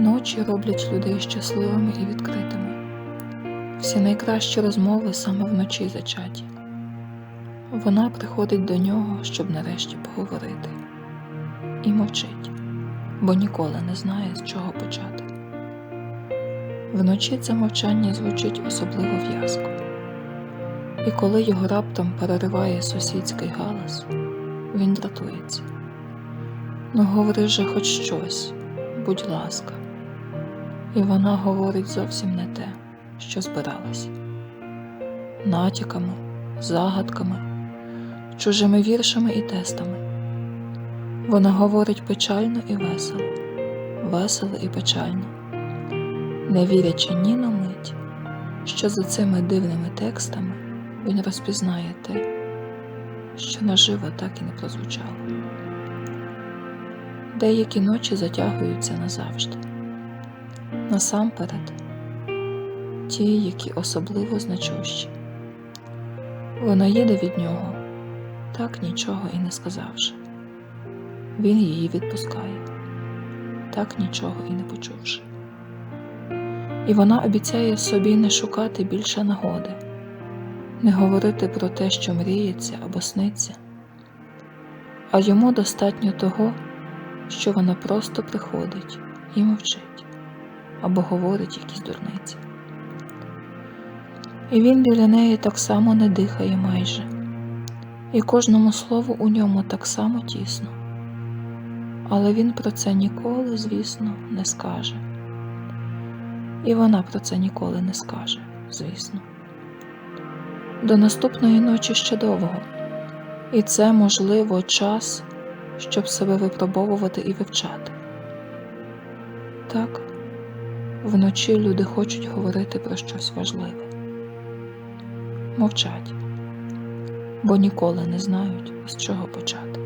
Ночі роблять людей щасливими і відкритими. Всі найкращі розмови саме вночі зачаті. Вона приходить до нього, щоб нарешті поговорити, і мовчить, бо ніколи не знає, з чого почати. Вночі це мовчання звучить особливо в'язко, і коли його раптом перериває сусідський галас, він дратується. Ну, говори же хоч щось, будь ласка. І вона говорить зовсім не те, що збиралась. Натяками, загадками, чужими віршами і тестами. Вона говорить печально і весело, весело і печально, не вірячи ні на мить, що за цими дивними текстами він розпізнає те, що наживо так і не прозвучало. Деякі ночі затягуються назавжди. Насамперед, ті, які особливо значущі. Вона їде від нього, так нічого і не сказавши. Він її відпускає, так нічого і не почувши. І вона обіцяє собі не шукати більше нагоди, не говорити про те, що мріється або сниться, а йому достатньо того, що вона просто приходить і мовчить або говорить якісь дурниці. І він біля неї так само не дихає майже, і кожному слову у ньому так само тісно. Але він про це ніколи, звісно, не скаже. І вона про це ніколи не скаже, звісно. До наступної ночі ще довго, і це, можливо, час, щоб себе випробовувати і вивчати. Так, вночі люди хочуть говорити про щось важливе. Мовчать, бо ніколи не знають, з чого почати.